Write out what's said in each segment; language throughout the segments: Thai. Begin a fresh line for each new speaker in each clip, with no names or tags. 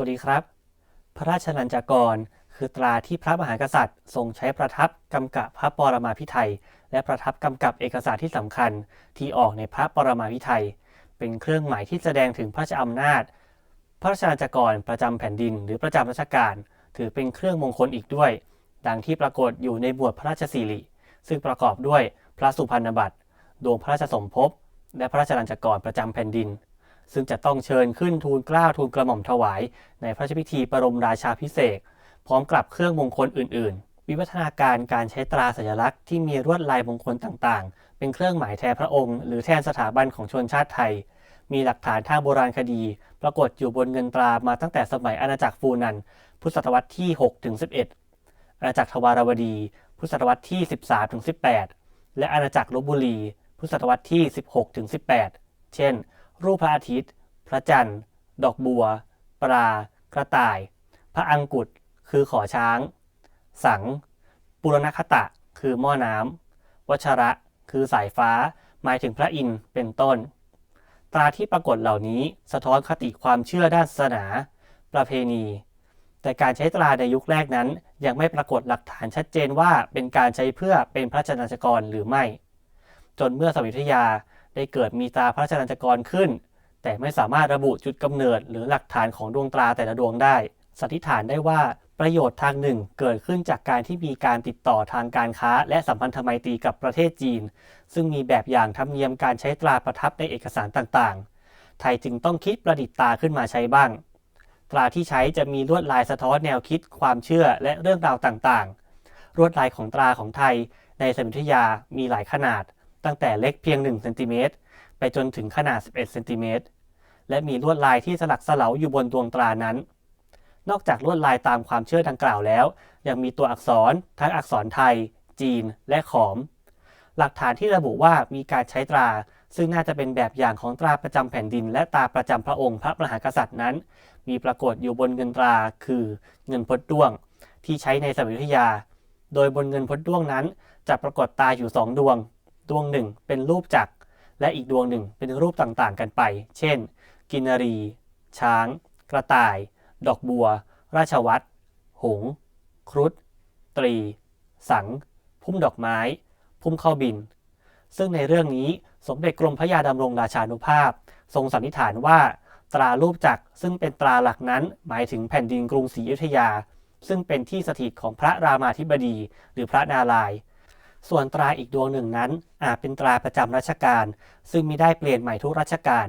วัสดีครับ พระราชนัญจกร คือตราที่พระมหากษัตริย์ทรงใช้ประทับกำกับพระปรมาภิไธยและประทับกำกับเอกสารที่สำคัญที่ออกในพระปรมาภิไธยเป็นเครื่องหมายที่แสดงถึงพระราชอำนาจ พระราชนัญจกรประจำแผ่นดิน หรือประจำราชการ ถือเป็นเครื่องมงคลอีกด้วย ดังที่ปรากฏอยู่ในบวชพระราชสีริ ซึ่งประกอบด้วยพระสุพรรณบัตรดวงพระราชสมภพและพระราชนัญจกรประจำแผ่นดิน ซึ่งจะต้องเชิญขึ้นทูลเกล้าทูลกระหม่อมถวาย ในพระราชพิธีบรมราชาพิเศษพร้อมกับเครื่องมงคลอื่น ๆ วิวัฒนาการการใช้ตราสัญลักษณ์ที่มีลวดลายมงคลต่าง ๆ เป็นเครื่องหมายแทนพระองค์ หรือแทนสถาบันของชนชาติไทย มีหลักฐานทางโบราณคดี ปรากฏอยู่บนเงินตรามาตั้งแต่สมัยอาณาจักรฟูนัน พุทธศตวรรษที่6ถึง11 อาณาจักรทวารวดี พุทธศตวรรษที่ 13ถึง18 และอาณาจักรลบบุรี พุทธศตวรรษที่ 16ถึง18 เช่น รูปพระอาทิตย์ พระจันทร์ ดอกบัว ปลา กระต่าย พระอังกุฎคือขอช้าง สัง ปุรณคตะ คือหม้อน้ำวัชระ คือสายฟ้า หมายถึงพระอินทร์เป็นต้น ตราที่ปรากฏเหล่านี้สะท้อนคติความเชื่อด้านศาสนา ประเพณี แต่การใช้ตราในยุคแรกนั้น ยังไม่ปรากฏหลักฐานชัดเจนว่าเป็นการใช้เพื่อเป็นพระชนัญจกรหรือไม่ จนเมื่อสมัยยุธยา ได้เกิดมีตาพระราชนัญจกรขึ้น แต่ไม่สามารถระบุจุดกำเนิด หรือหลักฐานของดวงตราแต่ละดวงได้ สันนิษฐานได้ว่าประโยชน์ทางหนึ่งเกิดขึ้นจากการที่มีการติดต่อทางการค้า และสัมพันธไมตรีกับประเทศจีน ซึ่งมีแบบอย่างธรรมเนียมการใช้ตราประทับในเอกสารต่างๆ ไทยจึงต้องคิดประดิษฐ์ตราขึ้นมาใช้บ้าง ตราที่ใช้จะมีลวดลายสะท้อนแนวคิด ความเชื่อและเรื่องราวต่างๆ ลวดลายของตราของไทยในสมัยอยุธยามีหลายขนาด ตั้งแต่เล็กเพียง1เซนติเมตรไปจนถึงขนาด 11เซนติเมตรและมีลวดลายที่สลักสลาอยู่บนดวงตรานั้น นอกจากลวดลายตามความเชื่อดังกล่าวแล้ว ยังมีตัวอักษรทั้งอักษรไทย จีน และขอม หลักฐานที่ระบุว่ามีการใช้ตรา ซึ่งน่าจะเป็นแบบอย่างของตราประจำแผ่นดิน และตราประจำพระองค์พระมหากษัตริย์นั้น มีปรากฏอยู่บนเงินตราคือเงินพดด้วง ที่ใช้ในสมัยอยุธยา โดยบนเงินพดด้วงนั้น จะปรากฏตาอยู่สองดวง ดวงหนึ่งเป็นรูปจักรและอีกดวงหนึ่งเป็นรูปต่างๆกันไป เช่น กินนรี ช้าง กระต่าย ดอกบัว ราชวัตรหงส์ครุฑ ตรี สัง พุ่มดอกไม้ พุ่มเข้าบิน ซึ่งในเรื่องนี้สมเด็จกรมพระยาดำรงราชานุภาพ ทรงสันนิษฐานว่า ตรารูปจักรซึ่งเป็นตราหลักนั้น หมายถึงแผ่นดินกรุงศรีอยุธยา ซึ่งเป็นที่สถิตของพระรามาธิบดี หรือพระนารายณ์ ส่วนตราอีกดวงหนึ่งนั้น อาจเป็นตราประจำรัชกาลซึ่งมิได้เปลี่ยนใหม่ทุกรัชกาล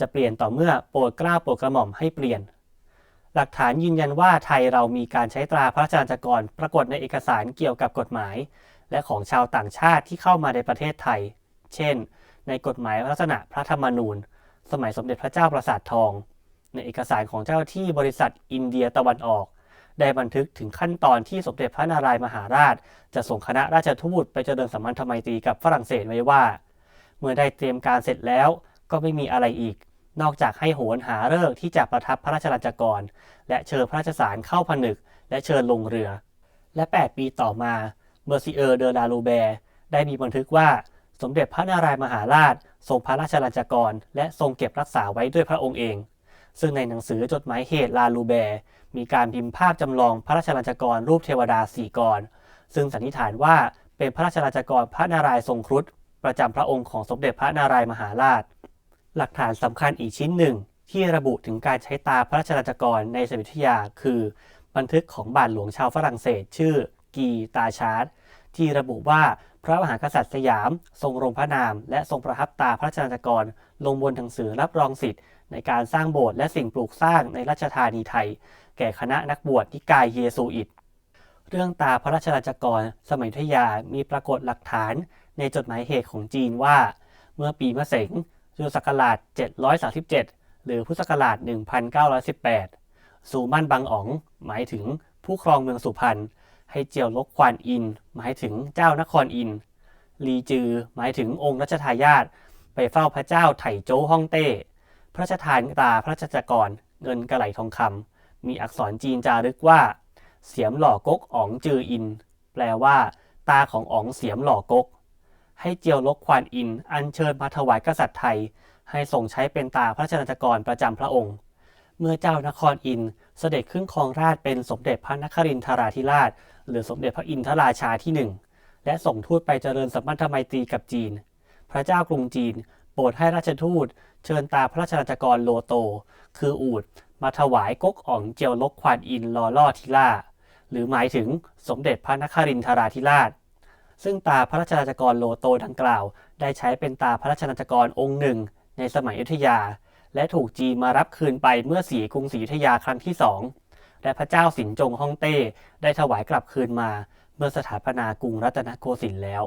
จะเปลี่ยนต่อเมื่อโปรดเกล้าโปรดกระหม่อมให้เปลี่ยน หลักฐานยืนยันว่าไทยเรามีการใช้ตราพระราชาญจกรปรากฏในเอกสารเกี่ยวกับกฎหมาย และของชาวต่างชาติที่เข้ามาในประเทศไทย เช่น ในกฎหมายลักษณะพระธรรมนูญ สมัยสมเด็จพระเจ้าประสาททอง ในเอกสารของเจ้าที่บริษัทอินเดียตะวันออก ได้บันทึกถึงขั้นตอนที่สมเด็จพระนารายมหาราช จะส่งคณะราชทูตไปเจริญสัมพันธไมตรีกับฝรั่งเศสไว้ว่า เมื่อได้เตรียมการเสร็จแล้วก็ไม่มีอะไรอีก นอกจากให้โหนหาฤกษ์ที่จะประทับพระราชลัญจกร และเชิญพระราชสารเข้าผนึก และเชิญลงเรือ และ 8 ปีต่อมาเมอร์ซิเออร์เดอลาลูแบร์ได้มีบันทึกว่าสมเด็จพระนารายมหาราช ทรงพระราชลัญจกร และทรงเก็บรักษาไว้ด้วยพระองค์เอง ซึ่งในหนังสือจดหมายเหตุลาลูแบร์มีการพิมพ์ภาพจำลองพระราชลัญจกรรูปเทวดาสี่กร ซึ่งสันนิษฐานว่าเป็นพระราชลัญจกรพระนารายณ์ทรงครุฑประจำพระองค์ของสมเด็จพระนารายมหาราช หลักฐานสำคัญอีกชิ้นหนึ่ง ที่ระบุถึงการใช้ตาพระราชลัญจกรในสมัยอยุธยา คือ บันทึกของบาทหลวงชาวฝรั่งเศส ชื่อ กีตาชาร์ดที่ระบุว่าพระมหากษัตริย์สยาม ทรงลงพระนาม และทรงประทับตาพระราชลัญจกร ลงบนหนังสือรับรองสิทธิ์ ในการสร้างโบสถ์และสิ่งปลูกสร้างในราชธานีไทย แก่คณะนักบวชนิกายเยซูอิต เรื่องตาพระราชลัญจกรสมัยอยุธยามีปรากฏหลักฐานในจดหมายเหตุของจีนว่า เมื่อปีมะเสงจุศักราช 737 หรือพุทธศักราช 1918 สูมั่นบางอ๋อง หมายถึงผู้ครองเมืองสุพรรณให้เจียวลกควานอิน หมายถึงเจ้านครอิน ลีจือ หมายถึงองค์รัชทายาทไปเฝ้าพระเจ้าไถโจวฮ่องเต้ พระราชทานตาพระราชจกร เงินกระไหลทองคำมีอักษรจีนจารึกว่า เสียมหล่อกกอ๋องจืออิน แปลว่า ตาของอ๋องเสียมหล่อกก ให้เจียวลกควานอิน อัญเชิญมาถวายกษัตริย์ไทย ให้ทรงใช้เป็นตาพระราชจกรประจำพระองค์ เมื่อเจ้านครอินเสด็จขึ้นครองราชเป็นสมเด็จพระนครินทราธิราช หรือสมเด็จพระอินทราชาที่หนึ่งและส่งทูตไปเจริญสัมพันธไมตรีกับจีน พระเจ้ากรุงจีน โปรดให้ราชทูต เชิญตาพระราชลัญจกรโลโต คืออูดมาถวายกกอ่องเจียวลกควานอินลอล่อทิล่า หรือหมายถึงสมเด็จพระนครินทราธิราช ซึ่งตาพระราชลัญจกรโลโตดังกล่าว ได้ใช้เป็นตาพระราชลัญจกรองค์หนึ่ง ในสมัยอยุธยา และถูกจีนมารับคืนไปเมื่อสีกรุงศรีอยุธยาครั้งที่สองและพระเจ้าสินจงฮ่องเต้ได้ถวายกลับคืนมา เมื่อสถาปนากรุงรัตนโกสินทร์แล้ว